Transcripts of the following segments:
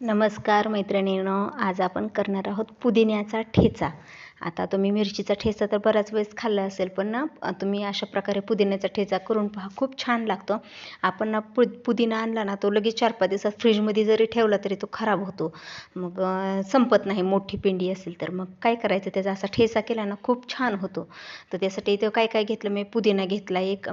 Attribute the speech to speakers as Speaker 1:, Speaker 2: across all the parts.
Speaker 1: नमस्कार मैत्रिणींनो आज आपण करणार आहोत पुदिन्याचा ठेचा. आता तुम्ही मिरचीचा ठेचा तर बऱ्याच वेळेस खाल्ला असेल पण ना तुम्ही अशा प्रकारे पुदिन्याचा ठेचा करून पहा खूप छान लागतो. आपण ना पु पुदिना आणला ना तो लगेच चार पाच दिवसात फ्रीजमध्ये जरी ठेवला तरी तो खराब होतो. मग संपत नाही मोठी पिंडी असेल तर. मग काय करायचं त्याचा असा ठेचा केला ना खूप छान होतो. तर त्यासाठी इथं काय काय घेतलं मी पुदिना घेतला एक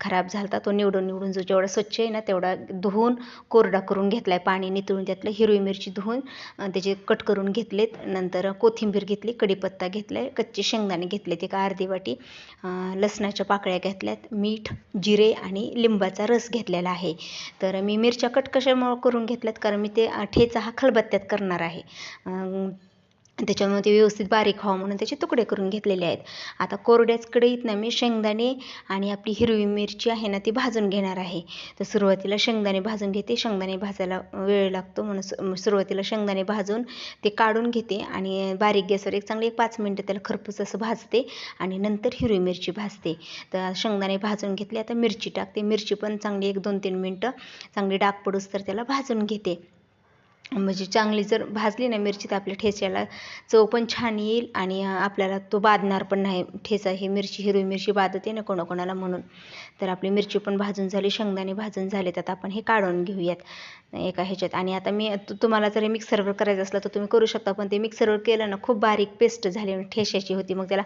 Speaker 1: खराब झाला तो निवडून निवडून जो जेवढा स्वच्छ आहे ना तेवढा धुवून कोरडा करून घेतला आहे पाणी नितळून त्यातलं हिरवी मिरची धुवून त्याचे कट करून घेतलेत. नंतर कोथिंबीर घेतली कडी कढीपत्ता घेतला आहे कच्चे शेंगदाणे घेतलेत का अर्धी वाटी लसणाच्या पाकळ्या घेतल्यात मीठ जिरे आणि लिंबाचा रस घेतलेला आहे. तर मी मिरच्या कट कशामुळं करून घेतल्यात? कारण मी ते ठेचा हा खलबत्त्यात करणार आहे. त्याच्यामुळे ते व्यवस्थित बारीक व्हावं म्हणून त्याचे तुकडे करून घेतलेले आहेत. आता कोरड्याच कढईत मी शेंगदाणे आणि आपली हिरवी मिरची आहे ना ती भाजून घेणार आहे. तर सुरुवातीला शेंगदाणे भाजून घेते शेंगदाणे भाजायला वेळ लागतो म्हणून सुरुवातीला शेंगदाणे भाजून ते काढून घेते आणि बारीक गॅसवर एक चांगली एक पाच मिनटं त्याला खरपूस असं भाजते आणि नंतर हिरवी मिरची भाजते. तर शेंगदाणे भाजून घेतले आता मिरची टाकते. मिरची पण चांगली एक दोन तीन मिनटं चांगली डाग पडूस तर त्याला भाजून घेते. म्हणजे चांगली जर भाजली ना मिरची तर आपल्या ठेच्याला चव पण छान येईल आणि आपल्याला तो बाधणार पण नाही. ठेचा ही मिरची हिरवी मिरची बाधते ना कोणाकोणाला म्हणून. तर आपली मिरची पण भाजून झाली शेंगदाणे भाजून झाले तर आपण हे काढून घेऊयात एका ह्याच्यात. आणि आता मी तुम्हाला जर मिक्सरवर करायचं असलं तर तुम्ही करू शकता पण ते मिक्सरवर केलं ना खूप बारीक पेस्ट झाली ठेश्याची होती. मग त्याला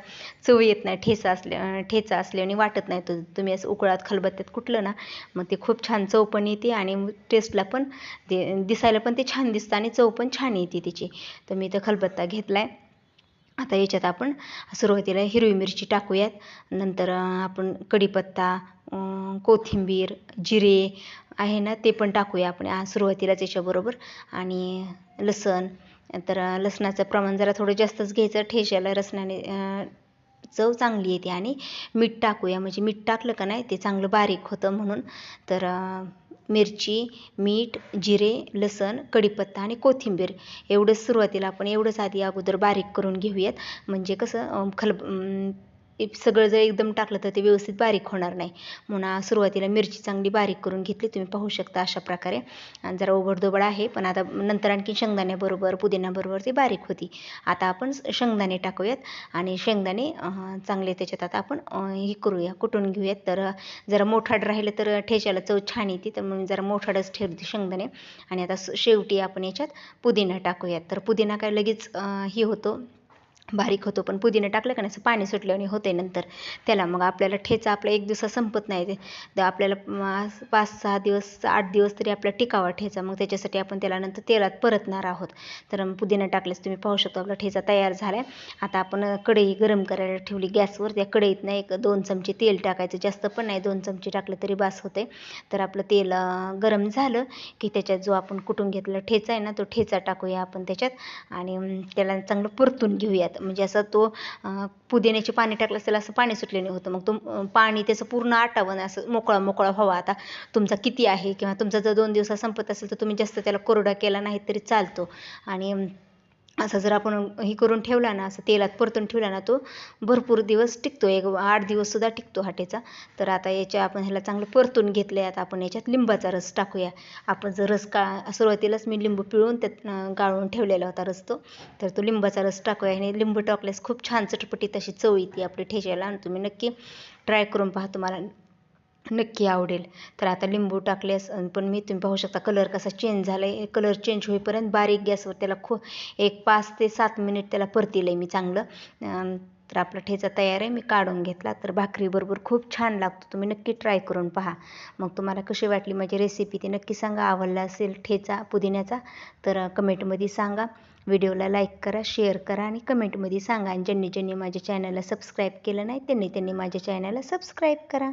Speaker 1: चव येत नाही. ठेचा असल्या ठेचा असल्याने वाटत नाही. तो तुम्ही असं उकळात खलबत्त्यात कुठलं ना मग ते खूप छान चव पण येते आणि टेस्टला पण ते दिसायला पण ते छान दिसतं आणि चव पण छान येते तिची. तर मी इथं खलबत्ता घेतला आहे आता याच्यात आपण सुरुवातीला हिरवी मिरची टाकूयात. नंतर आपण कढीपत्ता कोथिंबीर जिरे आहे ना ते पण टाकूया आपण. सुरुवातीलाच याच्याबरोबर. आणि लसण. तर लसणाचं प्रमाण जरा थोडं जास्तच घ्यायचं. ठेशाला रसणाने चव चांगली येते. आणि मीठ टाकूया. म्हणजे मीठ टाकलं का नाही ते चांगलं बारीक होतं म्हणून. तर मिरची मीठ जिरे लसण कढीपत्ता आणि कोथिंबीर. एवढंच सुरुवातीला आपण एवढंच आधी अगोदर बारीक करून घेऊयात. म्हणजे कसं खलब सगळं जर एकदम टाकलं तर ते व्यवस्थित बारीक होणार नाही. म्हणून सुरुवातीला मिरची चांगली बारीक करून घेतली. तुम्ही पाहू शकता अशा प्रकारे. जरा ओबडधोबड आहे पण आता नंतर आणखी शेंगदाण्याबरोबर पुदिन्याबरोबर ती बारीक होती. आता आपण शेंगदाणे टाकूयात. आणि शेंगदाणे चांगले त्याच्यात आता आपण हे करूया कुटून घेऊयात. तर जरा मोठाड राहिलं तर ठेच्याला चव छान येते. तर मग जरा मोठाडच ठेवते शेंगदाणे. आणि आता शेवटी आपण याच्यात पुदिना टाकूयात. तर पुदिना काय लगेच हे होतो. बारीक होतो पण पुदिना टाकलं का नाही असं पाणी सुटल्याने होते नंतर. त्याला मग आपल्याला ठेचा आपला एक दिवसा संपत नाही. ते आपल्याला पाच सहा दिवस आठ दिवस तरी आपला टिकावा ठेचा. मग त्याच्यासाठी आपण त्याला नंतर तेलात परतणार आहोत. तर पुदिना टाकल्यास तुम्ही पाहू शकतो आपला ठेचा तयार झाला आहे आता आपण कढई गरम करायला ठेवली गॅसवर. त्या कढईत नाही एक दोन चमचे तेल टाकायचं. जास्त पण नाही दोन चमचे टाकलं तरी बास होते. तर आपलं तेल गरम झालं की त्याच्यात जो आपण कुटून घेतलेला ठेचा आहे ना तो ठेचा टाकूया आपण त्याच्यात. आणि त्याला चांगलं परतून घेऊयात. म्हणजे असं तो पुदिन्याचे पाणी टाकलं असेल असं पाणी सुटलेलं होतं. मग तो पाणी त्याचं पूर्ण आटावं असं मोकळा मोकळा व्हावा. आता तुमचा किती आहे किंवा तुमचा जर दोन दिवसात संपत असेल तर तुम्ही जास्त त्याला कोरडा केला नाही तरी चालतो. आणि असं जर आपण हे करून ठेवला ना असं तेलात परतून ठेवला ना तो भरपूर दिवस टिकतो. एक आठ दिवससुद्धा टिकतो हाटेचा. तर आता याच्या आपण ह्याला चांगलं परतून घेतलं आहे आता आपण याच्यात लिंबाचा रस टाकूया. आपण जर रस का सुरुवातीलाच मी लिंबू पिळून त्यात गाळून ठेवलेला होता रस तो तर तो लिंबाचा रस टाकूया. आणि लिंबू टाकल्यास खूप छान चटपटीत अशी चव येते आपली ठेचायला. आणि तुम्ही नक्की ट्राय करून पहा तुम्हाला. नक्की आवडेल. तर आता लिंबू टाकल्यास पण मी तुम्ही पाहू शकता कलर कसा चेंज झाला आहे कलर चेंज होईपर्यंत बारीक गॅसवर त्याला खो एक पाच ते सात मिनिट त्याला परतील आहे मी चांगलं. तर आपला ठेचा तयार आहे मी काढून घेतला. तर भाकरीबरोबर खूप छान लागतो. तुम्ही नक्की ट्राय करून पहा. मग तुम्हाला कशी वाटली माझी रेसिपी ती नक्की सांगा. आवडला असेल ठेचा पुदिन्याचा तर कमेंटमध्ये सांगा. व्हिडिओला लाईक करा शेअर करा आणि कमेंटमध्ये सांगा. आणि ज्यांनी ज्यांनी माझ्या चॅनलला सबस्क्राईब केलं नाही त्यांनी त्यांनी माझ्या चॅनलला सबस्क्राईब करा.